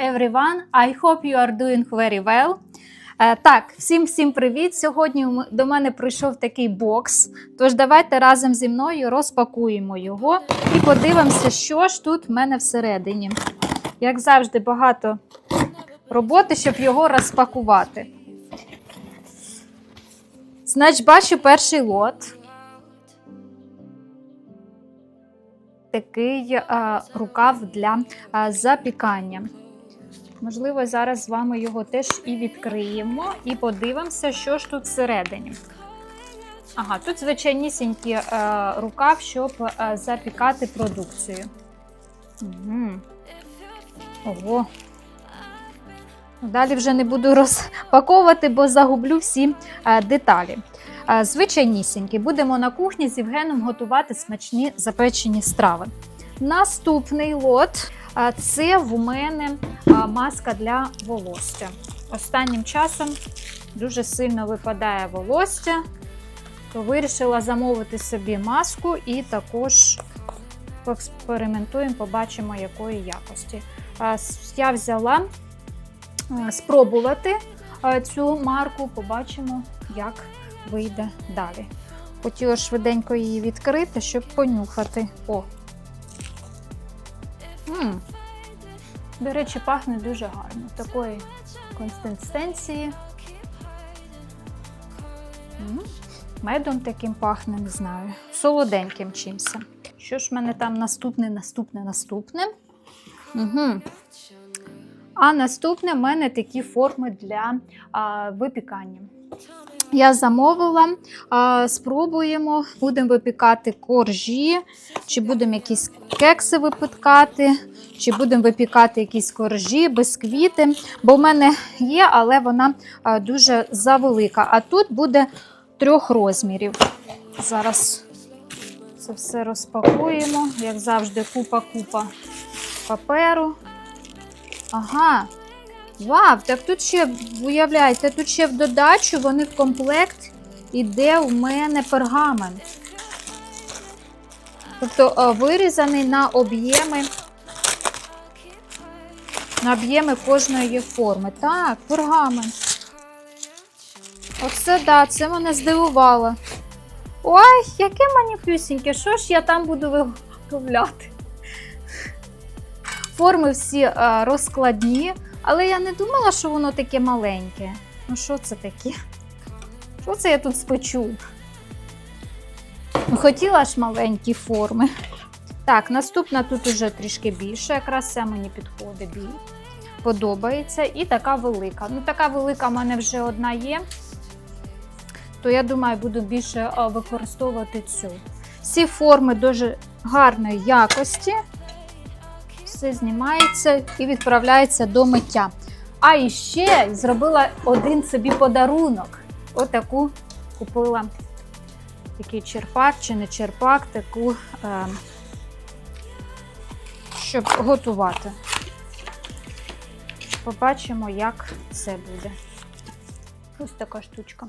everyone. I hope you are doing very well. Е, Так, всім всім привіт! Сьогодні до мене прийшов такий бокс. Тож давайте разом зі мною розпакуємо його і подивимося, що ж тут в мене всередині. Як завжди, багато роботи, щоб його розпакувати. Значить, бачу перший лот. Такий а, рукав для а, запікання. Можливо, зараз з вами його теж і відкриємо і подивимося, що ж тут всередині. Ага, тут звичайнісінький е, рукав, щоб е, запікати продукцію. Угу. Ого. Далі вже не буду розпаковувати, бо загублю всі е, деталі. Е, Звичайнісінькі. Будемо на кухні з Євгеном готувати смачні запечені страви. Наступний лот це в мене маска для волосся. Останнім часом дуже сильно випадає волосся, то вирішила замовити собі маску і також поекспериментуємо, побачимо, якої якості. Я взяла спробувати цю марку, побачимо, як вийде далі. Хотіла швиденько її відкрити, щоб понюхати. О! М До речі, пахне дуже гарно. Такої консистенції. Медом таким пахне, не знаю. Солоденьким чимось. Що ж в мене там наступне, наступне, наступне? Угу. А наступне в мене такі форми для а, випікання. Я замовила, спробуємо, будемо випікати коржі, чи будемо якісь кекси випікати, чи будемо випікати якісь коржі, бісквіти. Бо в мене є, але вона дуже завелика. А тут буде трьох розмірів. Зараз це все розпакуємо. Як завжди, купа-купа паперу. Ага. Вау, так тут ще, уявляєте, тут ще в додачу вони в комплект іде у мене пергамент. Тобто е, вирізаний на об'єми на об'єми кожної форми. Так, пергамент. Оце да, це мене здивувало. Ой, яке маніпюсіньке, що ж я там буду виготовляти? Форми всі е, розкладні, але я не думала, що воно таке маленьке. Ну, що це таке? Що це я тут спечу? Ну, Хотіла ж маленькі форми. Так, наступна тут уже трішки більше, якраз це мені підходить. бі- Подобається. І така велика. Ну, така велика в мене вже одна є. То я думаю, буду більше використовувати цю. Всі форми дуже гарної якості. Все знімається і відправляється до миття. А іще зробила один собі подарунок. Отаку купила такий черпак чи не черпак, таку, е, щоб готувати. Побачимо, як це буде. Ось така штучка.